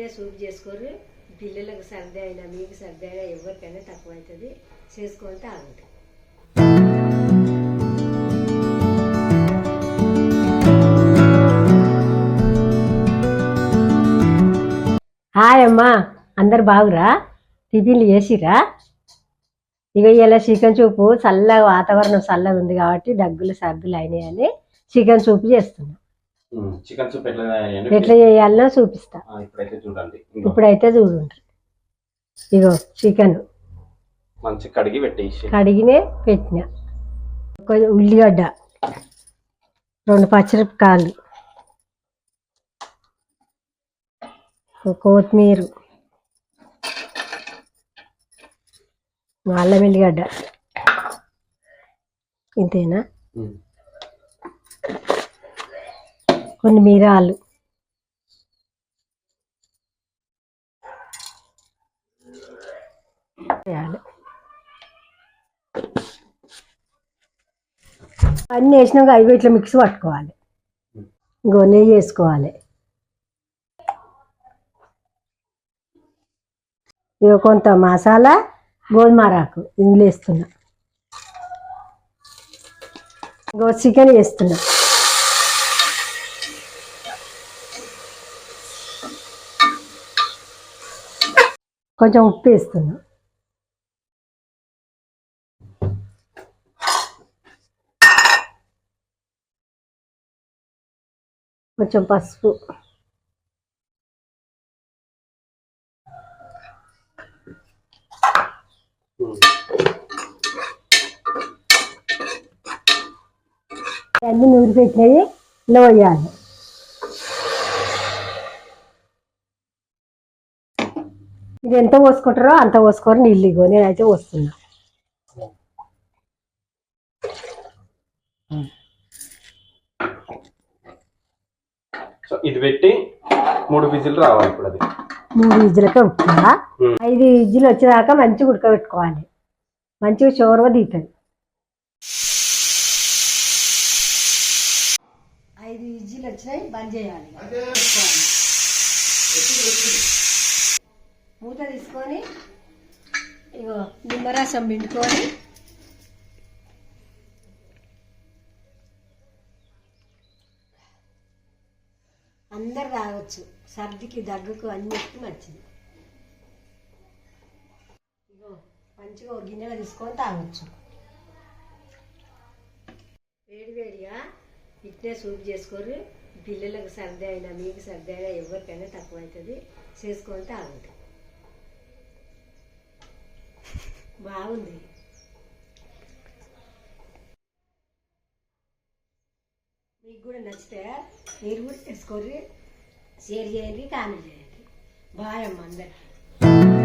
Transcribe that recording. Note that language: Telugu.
ఇట్టే సూప్ చేసుకోరు. పిల్లలకు సర్ది అయినా మీకు సర్ది అయినా ఎవరికైనా తక్కువ అవుతుంది. చేసుకొని తాగుంటారు హాయ్ అమ్మా అందరు బాగురా? టిఫిన్లు చేసిరా? ఇక ఇలా చికెన్ చూపు చల్లగా వాతావరణం చల్లగా ఉంది కాబట్టి దగ్గులు సర్దులు అయినాయని చికెన్ చూపు చేస్తున్నాం. చికెన్ సూప్ ఎట్లా చేయాలి? ఎట్లా చేయాలనో చూపిస్తా. ఇప్పుడైతే చూడండి. ఇప్పుడైతే చూడుండ్రి ఇగో చికెన్. మంచి కడిగి పెట్టేసి. కడిగినే పెట్టిన. కొంచెం ఉల్లిగడ్డ రెండు పచ్చిమిరపకాయలు కొత్తిమీర అల్లం ఎల్లిగడ్డ ఇంతేనా. కొన్ని మిరాలు. అన్నీ వేసినాక అవి ఇట్లా మిక్స్ పట్టుకోవాలి. ఇంకో నెయ్యి వేసుకోవాలి. ఇక కొంత మసాలా గోధుమరాకు ఇందులో వేస్తున్నా. ఇంకో చికెన్ వేస్తున్నా. కొంచెం ఉప్పు వేస్తున్నా. కొంచెం పసుపు. అన్నీ అన్ని నూరి పెట్టినవి లో వేయాలి ఇది ఎంత పోసుకుంటారో అంత పోసుకొని నీళ్ళు ఇగో నేనైతే పోస్తున్నా. సో ఇది పెట్టి మూడు విజిల్ రావాలి ఇప్పుడు అది. మూడు విజ్జులకే ఉడుకుతుందా ఉమ్. ఐదు విజ్జులు వచ్చేదాకా మంచిగా ఉడకబెట్టుకోవాలి. మంచిగా చోరువ తీస్తుంది ఐదు విజ్జులు వచ్చినాయి బంద్ చేయాలి. తీసుకొని ఇగో నిమ్మరసం పిండుకొని అందరు తాగొచ్చు. సర్దికి దగ్గుకు అన్నిటికీ మంచిది. ఇగో మంచిగా ఒక గిన్నెలో తీసుకొని తాగొచ్చు. వేడి వేడిగా ఇట్నే సూప్ చేసుకోరు పిల్లలకు సర్ది అయినా మీకు సర్ది అయినా ఎవరికైనా తక్కువ అవుతుంది చేసుకొని తాగుంటాం బాగుంది. మీకు కూడా నచ్చితే మీరు కూడా తెలుసుకోర్రి షేర్ చేయండి కామెంట్ చేయండి. బాయ్ అమ్మ అందరికీ